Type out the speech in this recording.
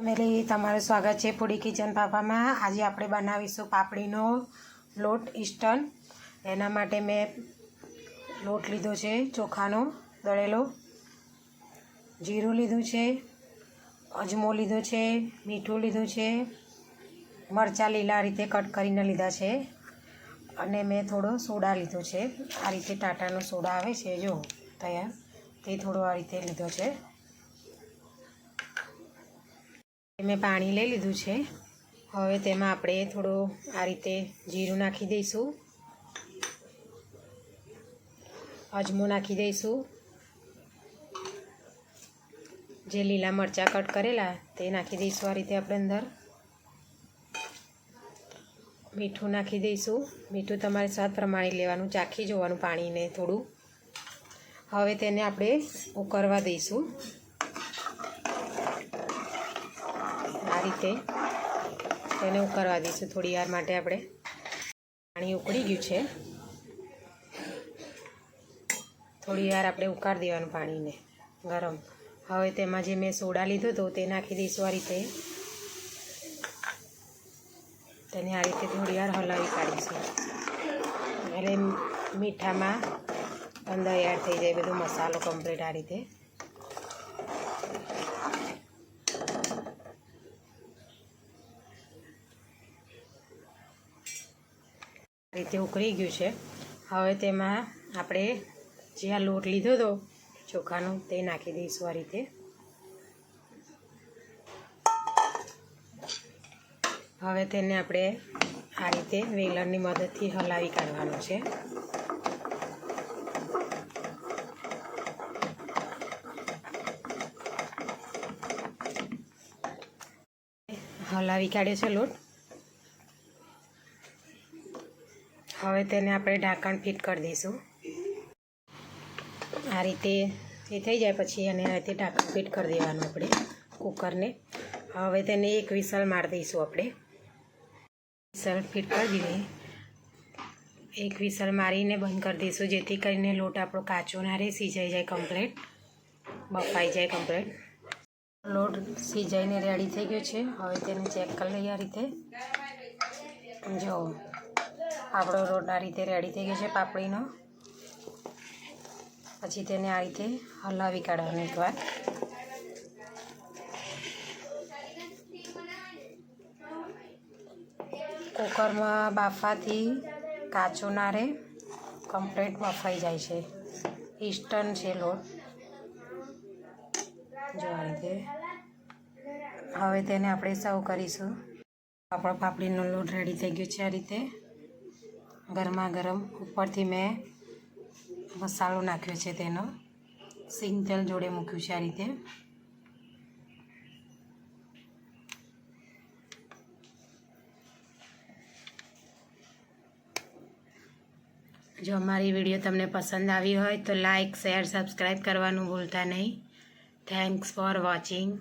Family તમારું સ્વાગત છે પૂડી કિચન પાપામાં. આજે આપણે બનાવીશું પાપડીનો લોટ ઇસ્ટન એના માટે મેં લોટ લીધો છે, ચોખાનો દળેલો. જીરું લીધું છે, અજમો લીધો છે, મીઠું લીધું છે, મરચાં લીલા રીતે કટ કરીને લીધા છે. અને મેં થોડો સોડા લીધો છે. આ રીતે ટાટાનો સોડા આવે છે, જો, તૈયાર. તે થોડો આ રીતે લીધો છે. મેં પાણી લઈ લીધું છે. હવે તેમાં આપણે થોડું આ રીતે જીરું નાખી દઈશું. અજમો નાખી દઈશું. જે લીલા મરચાં કટ કરેલા તે નાખી દઈશું આ રીતે આપણે અંદર. મીઠું નાખી દઈશું. મીઠું તમારે સ્વાદ પ્રમાણે લેવાનું, ચાખી જોવાનું પાણીને થોડું. હવે તેને આપણે ઉકળવા દઈશું. આ રીતે તેને ઉકળવા દઈશું થોડી વાર માટે આપણે. પાણી ઉકળી ગયું છે. થોડી વાર આપણે ઉકાળી દેવાનું પાણીને ગરમ. હવે તેમાં જે મેં સોડા લીધો હતો તે નાખી દઈશું આ રીતે. તેને આ રીતે થોડી વાર હલાવી કાઢીશું. એટલે મીઠામાં એડ થઈ જાય, બધો મસાલો કમ્પ્લીટ આ રીતે. રીતે ઉકળી ગયું છે. હવે તેમાં આપણે જે આ લોટ લીધો હતો ચોખાનો તે નાખી દઈશું આ રીતે. હવે તેને આપણે આ રીતે વેલણની મદદથી હલાવી કાઢવાનું છે. હલાવી કાઢ્યો છે લોટ. હવે તેને આપણે ઢાંકણ ફિટ કરી દઈશું. આ રીતે એ થઈ જાય પછી એને આ રીતે ઢાંકણ ફિટ કરી દેવાનું આપણે કુકરને. હવે તેને એક વિસલ મારી દઈશું આપણે. વિસલ ફિટ કરી દઈએ એક વિસલ મારીને બંધ કરી દઈશું, જેથી કરીને લોટ આપણો કાચો ના રહે, સિજાઈ જાય કમ્પ્લેટ બફાઈ જાય કમ્પ્લેટ લોટ સિજાઈને રેડી થઈ ગયો છે. હવે તેને ચેક કરી લઈએ આ રીતે. જો આપણો રોટ આ રીતે રેડી થઈ ગયો છે પાપડીનો. પછી તેને આ રીતે હલાવી કાઢવાનું એકવાર. કુકરમાં બાફાથી કાચો ના કમ્પ્લીટ બફાઈ જાય છે. ઇસ્ટર્ન છે લોટ. જો આ રીતે. હવે તેને આપણે સર્વ કરીશું. આપણો પાપડીનો લોટ રેડી થઈ ગયો છે આ રીતે. ગરમા ગરમ ઉપરથી મેં મસાલો નાખ્યો છે તેનો. સિંગ તેલ જોડે મૂક્યું છે આ રીતે. જો અમારી વીડિયો તમને પસંદ આવી હોય તો લાઇક શેર, સબસ્ક્રાઈબ કરવાનું ભૂલતા નહીં. Thanks for watching